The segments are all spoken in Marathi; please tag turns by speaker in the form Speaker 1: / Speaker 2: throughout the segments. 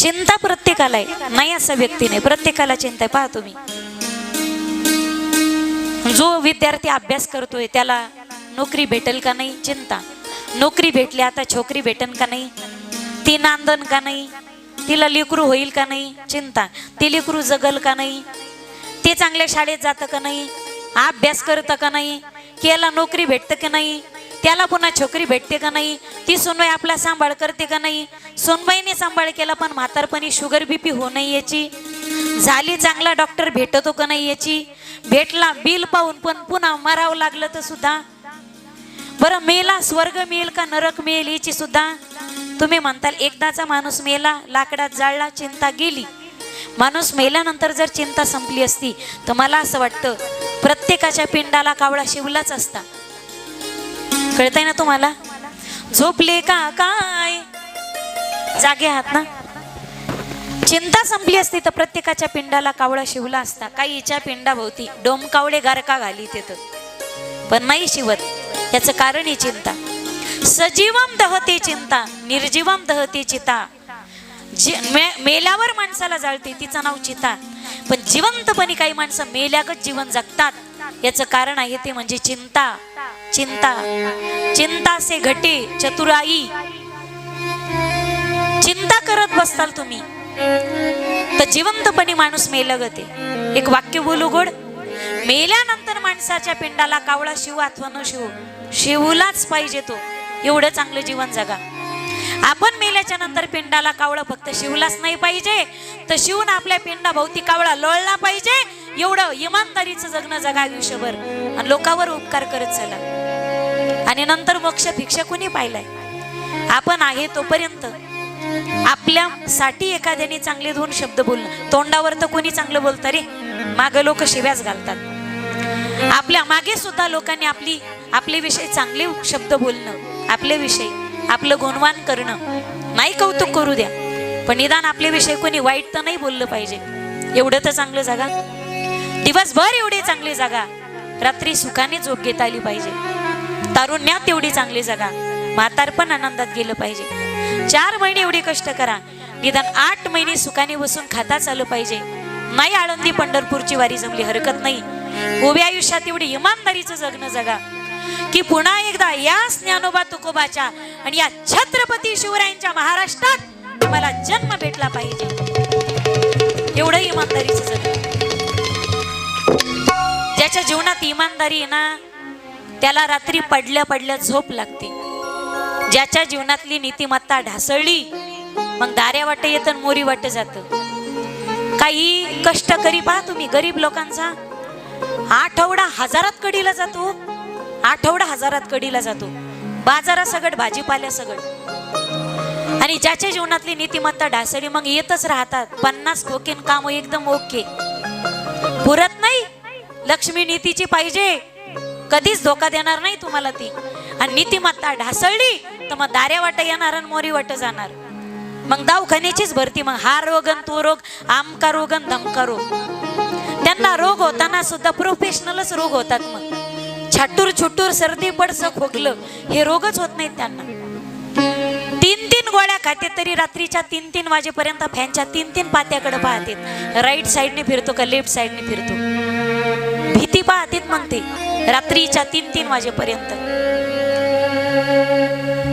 Speaker 1: चिंता प्रत्येकाला आहे. नाही असं व्यक्ती नाही. प्रत्येकाला चिंता आहे. पहा तुम्ही. जो विद्यार्थी अभ्यास करतोय त्याला नोकरी भेटेल का नाही? चिंता. नोकरी भेटली आता छोकरी भेटेल का नाही? ती नांदन का नाही? तिला लेकरू होईल का नाही? चिंता. ती लेकरू जगल का नाही? ते चांगल्या शाळेत जातं का नाही? अभ्यास करतं का नाही? की याला नोकरी भेटतं का नाही? त्याला पुन्हा छोकरी भेटते का नाही? ती सुनबाई आपला सांभाळ करते का नाही? सोनबाईने सांभाळ केला पण म्हातारपणी शुगर बीपी हो नाही याची. झाली चांगला डॉक्टर भेटतो का नाही याची? भेटला बिल पाहून पण पुन्हा मरावं लागलं तर सुद्धा. बरं मेला स्वर्ग मिळेल का नरक मिळेल याची सुद्धा? तुम्ही म्हणताल एकदाचा माणूस मेला लाकडात जाळला चिंता गेली. माणूस मेल्यानंतर जर चिंता संपली असती तर मला असं वाटतं प्रत्येकाच्या पिंडाला कावळा शिवलाच असता. कळतंय ना तुम्हाला? झोपले का काय? जागे आहात ना? चिंता संपली असती तर प्रत्येकाच्या पिंडाला कावळा शिवला असता. काही हिच्या पिंडाभोवती डोमकावळे गारका घाली तिथं पण नाही शिवत. याचं कारण ही चिंता. सजीवम दहते चिंता. निर्जीवम दहते चिता. जी मे मेल्यावर माणसाला जाळते तिचं नाव चिता. पण जिवंतपणी काही माणसं मेल्यागत जीवन जगतात. याचं कारण आहे ते म्हणजे चिंता. चिंता चिंता से घटे चतुराई। चिंता करत बसताल तुम्ही तर जिवंतपणी माणूस मेल गते एक वाक्य बोलू गोड? मेल्यानंतर माणसाच्या पिंडाला कावळा शिव अथवा न शिव शिवलाच पाहिजे तो. एवढं चांगलं जीवन जगा. आपण मेल्याच्या नंतर पिंडाला कावळा फक्त शिवलाच नाही पाहिजे तर शिवून आपल्या पिंडा भोवती कावळा लोळला पाहिजे. एवढं इमानदारीचं जगणं जगा आयुष्यभर. आणि लोकांवर उपकार करत चला. आणि नंतर मोक्ष भिक्षा कुणी पाहिलाय? आपण आहे तोपर्यंत. आपल्यासाठी एखाद्याने चांगले दोन शब्द बोलणं. तोंडावर तर कोणी चांगलं बोलतं रे? माग लोक शिव्याच घालतात. आपल्या मागे सुद्धा लोकांनी आपली आपले विषय चांगले शब्द बोलणं. आपले विषयी आपलं गुणवान करणं. नाही कौतुक करू द्या. पण निदान आपले विषय कोणी वाईट तर नाही बोललं पाहिजे. एवढं तर चांगलं जागा. दिवसभर एवढी चांगली जागा. रात्री सुखाने झोप घेता आली पाहिजे. तारुण्यात एवढी चांगली जागा. म्हातारपण आनंदात गेलं पाहिजे. चार महिने एवढे कष्ट करा. निदान आठ महिने सुखाने बसून खाताच आलं पाहिजे. नाही आळंदी पंढरपूरची वारी जमली हरकत नाही. उभ्या आयुष्यात एवढी इमानदारीचं जगणं जगा. की पुन्हा एकदा या ज्ञानोबा तुकोबाच्या आणि या छत्रपती शिवरायांच्या महाराष्ट्रात तुम्हाला जन्म भेटला पाहिजे. एवढं इमानदारीचं जगणं. ज्याच्या जीवनात इमानदारी आहे ना त्याला रात्री पडल्या पडल्या झोप लागते. ज्याच्या जीवनातली नीतिमत्ता ढासळली मग दाऱ्या वाट येत मोरी वाट जात. काही कष्ट करी पहा तुम्ही गरीब लोकांचा. आठवडा हजारात कडीला जातो आठवडा हजारात कडीला जातो. बाजारा सगट भाजीपाल्या सगट आणि ज्याच्या जीवनातली नीतिमत्ता ढासळी मग येतच राहतात. पन्नास खोकेन काम एकदम ओके. लक्ष्मी नीतीची पाहिजे. कधीच धोका देणार नाही तुम्हाला ती. आणि नीतिमत्ता ढासळली तर मग दाऱ्या वाट येणार आणि मोरी वाट जाणार. मग दवाखान्याचीच भरती मग हा रोग आणि तो रोग आमका रोग आणि धमका रोग. त्यांना रोग होताना सुद्धा प्रोफेशनलच रोग होतात मग. छाटूर छुटूर सर्दी पडस खोकलं हे रोगच होत नाहीत त्यांना. तीन तीन गोळ्या खाते तरी रात्रीच्या तीन तीन वाजेपर्यंत फॅनच्या तीन तीन पात्याकडे पाहतात. राईट साईडने फिरतो का लेफ्ट साईडने फिरतो? भीती पाहतेत मग ते रात्रीच्या तीन तीन वाजेपर्यंत.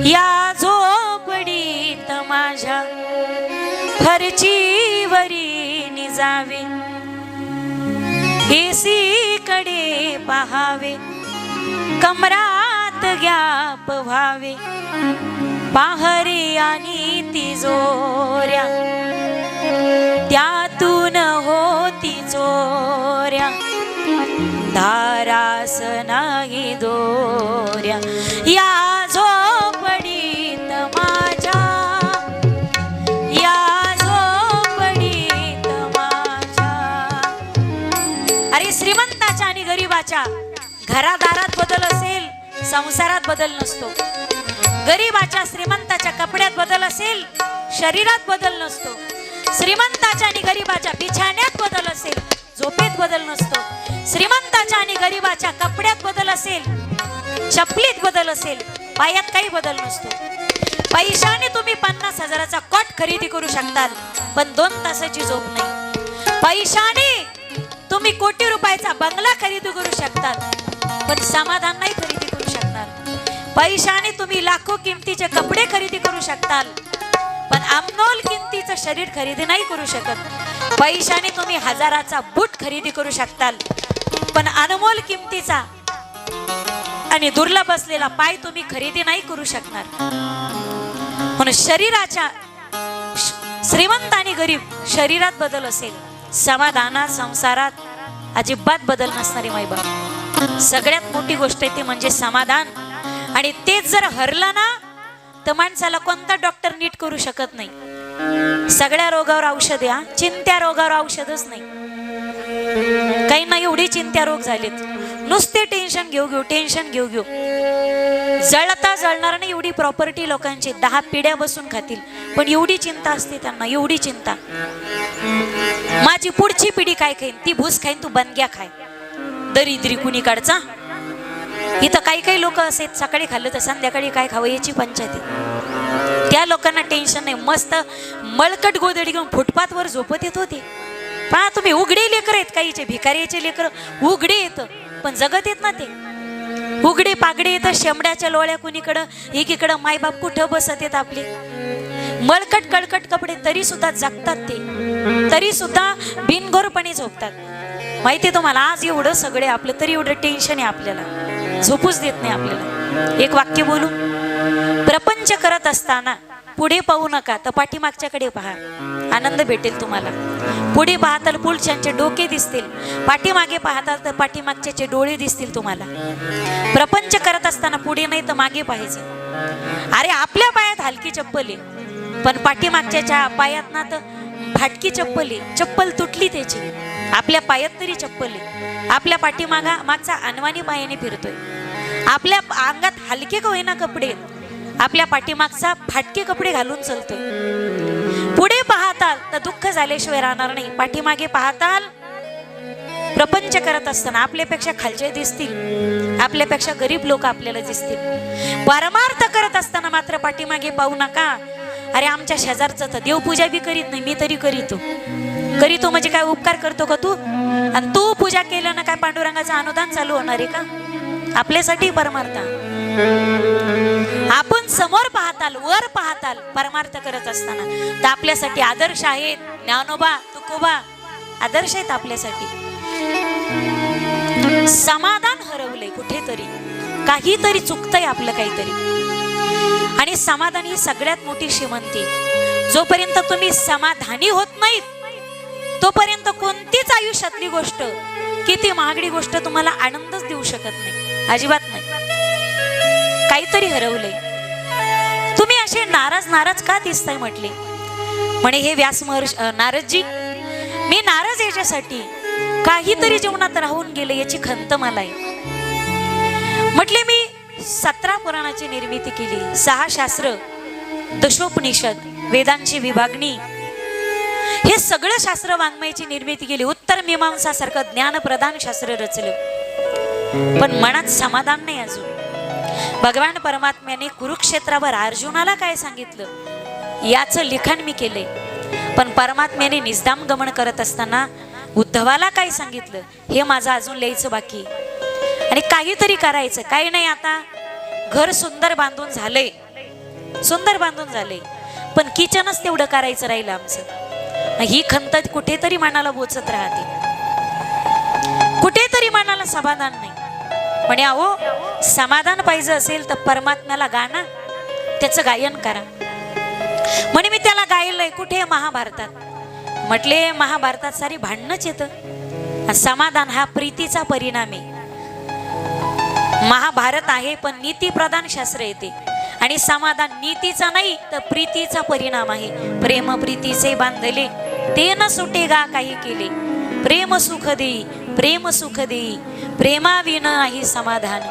Speaker 1: या झोपडीत माझ्या फरची वरी निजावे एसी कडे कमरात गॅप व्हावे पाहरे आणि तिजोऱ्या गरीबाच्या घरादारात बदल असेल संसारात बदल नसतो. गरीबाच्या श्रीमंताच्या कपड्यात बदल असेल शरीरात बदल नसतो. श्रीमंताच्या आणि गरीबाच्या बिछाण्यात बदल असेल झोपेत बदल नसतो. श्रीमंताच्या आणि गरीबाच्या कपड्यात बदल असेल चपलीत बदल असेल पायात काही बदल नसतो. पैशाने तुम्ही पन्नास हजाराचा कॉट खरेदी करू शकतात पण दोन तासाची झोप नाही. पैशाने तुम्ही कोटी रुपयाचा बंगला खरेदी करू शकतात पण समाधान नाही खरेदी करू शकणार. पैशाने तुम्ही लाखो किमतीचे कपडे खरेदी करू शकताल पण अमनोल किमतीचं शरीर खरेदी नाही करू शकत. पैशाने तुम्ही हजाराचा बूट खरेदी करू शकताल पण अनमोल किमतीचा आणि दुर्लभ असलेला पाय तुम्ही खरेदी नाही करू शकणार. म्हणून शरीराच्या श्रीमंत आणि गरीब शरीरात बदल असेल समाधानात संसारात अजिबात बदल नसणारी माईबाप सगळ्यात मोठी गोष्ट आहे ती म्हणजे समाधान. आणि तेच जर हरलं ना तर माणसाला कोणता डॉक्टर नीट करू शकत नाही. सगळ्या रोगावर औषध या चिंत्या रोगावर औषधच नाही. काही ना एवढी चिंत्या रोग झालेत. नुसते टेन्शन घेऊ घेऊ टेन्शन घेऊ घेऊ. जळता जळणार नाही एवढी प्रॉपर्टी लोकांची. दहा पिढ्या बसून खातील. पण एवढी चिंता असते त्यांना एवढी चिंता. माझी पुढची पिढी काय खाईन ती भूस खाईन तू बनग्या खाय. दरिद्री कुणीकडचा इथं काही काही लोक असे सकाळी खाल्लं तर संध्याकाळी काय खावं याची पंचायत. त्या लोकांना टेन्शन नाही. मस्त मळकट गोदडी घेऊन फुटपाथवर झोपत येत होते. पहा तुम्ही उघडे लेकर आहेत काहीचे भिकारीचे लेकर. उघडे येत पण जगत येत ना ते. उघडे पागडे येतं शेमड्याच्या लोळ्या कुणीकडं? एकीकडं मायबाप कुठं बसत येत आपले? मळकट कळकट कपडे तरी सुद्धा जगतात ते. तरी सुद्धा बिनघोरपणे झोपतात. माहिती तुम्हाला आज एवढं सगळे आपलं तरी एवढं टेन्शन आहे आपल्याला. झोपूच देत नाही आपल्याला. एक वाक्य बोलू. प्रपंच करत असताना पुढे पाहू नका तर पाठीमागच्याकडे पहा. आनंद भेटेल तुम्हाला. पुढे पाहताल पुढच्यांचे डोके दिसतील. पाठीमागे पाहताल तर पाठीमागच्याचे डोळे दिसतील तुम्हाला. प्रपंच करत असताना पुढे नाही तर मागे पाहिजे अरे आपल्या चप्पल आहे. पण पाठीमागच्याच्या पायात ना तर फाटकी चप्पल आहे. चप्पल तुटली त्याची. आपल्या पायात तरी चप्पल आहे. आपल्या पाठीमागा मागचा अनवाणी पायाने फिरतोय. आपल्या अंगात हलके का होईना कपडे आपल्या पाठीमागचा फाटके कपडे घालून चलतोय. पुढे पाहताल तर दुःख झाल्याशिवाय राहणार नाही. पाठीमागे पाहताल प्रपंच करत असताना आपल्यापेक्षा खालचे दिसतील. आपल्यापेक्षा गरीब लोक आपल्याला दिसतील. परमार्थ करत असताना मात्र पाठीमागे पाहू नका. अरे आमच्या शेजारचं तर देवपूजा बी करीत नाही मी तरी करीतो. करीतो म्हणजे काय उपकार करतो का तू? आणि तू पूजा केलं ना काय पांडुरंगाचं अनुदान चालू होणार आहे का? आपल्यासाठी परमार्थ. आपण समोर पाहताल वर पाहताल परमार्थ करत असताना. तर आपल्यासाठी आदर्श आहेत. ज्ञानोबा तुकोबा आदर्श आहेत आपल्यासाठी. समाधान हरवलंय कुठेतरी. काहीतरी चुकतंय आपलं काहीतरी. आणि समाधान ही सगळ्यात मोठी श्रीमंती. जोपर्यंत तुम्ही समाधानी होत नाहीत तोपर्यंत कोणतीच आयुष्यातली गोष्ट किती महागडी गोष्ट तुम्हाला आनंदच देऊ शकत नाही. अजिबात नाही. काहीतरी हरवलंय. तुम्ही असे नाराज नाराज का दिसताय म्हटले? म्हणे हे व्यास महर्ष नारदजी मी नाराज याच्यासाठी काहीतरी जीवनात राहून गेले याची खंत मला आहे. म्हटले मी सतरा पुराणाची निर्मिती केली. सहा शास्त्र दशोपनिषद वेदांची विभागणी. हे सगळं शास्त्र वाङ्मयाची निर्मिती केली. उत्तर मीमांसासारखं ज्ञान प्रधान शास्त्र रचलं. पण मनात समाधान नाही अजून. भगवान परमात्म्याने कुरुक्षेत्रावर अर्जुनाला काय सांगितलं? याचं लिखाण मी केले पण परमात्म्याने निजदाम गमन करत असताना उद्धवाला काय सांगितलं? हे माझं अजून लिहायचं बाकी. आणि काहीतरी करायचं. काही नाही आता. घर सुंदर बांधून झालंय. सुंदर बांधून झाले पण किचनच तेवढं करायचं राहिलं आमचं. ही खंत कुठेतरी मनाला बोचत राहते. कुठेतरी मनाला समाधान नाही. म्हणे अहो समाधान पाहिजे असेल तर परमात्म्याला गाणं त्याचं गायन करा. म्हणे मी त्याला गायलंय. कुठे महाभारतात? म्हटले महाभारतात सारी भांडणच येतं. समाधान हा प्रीतीचा परिणाम आहे. महाभारत आहे पण नीती प्रधान शास्त्र येते. आणि समाधान नीतीचा नाही तर प्रीतीचा परिणाम आहे. प्रेम प्रीतीचे बांधले ते न सुटे गा काही केले. प्रेम सुख देई प्रेम सुख देई. प्रेमाविन नाही समाधान.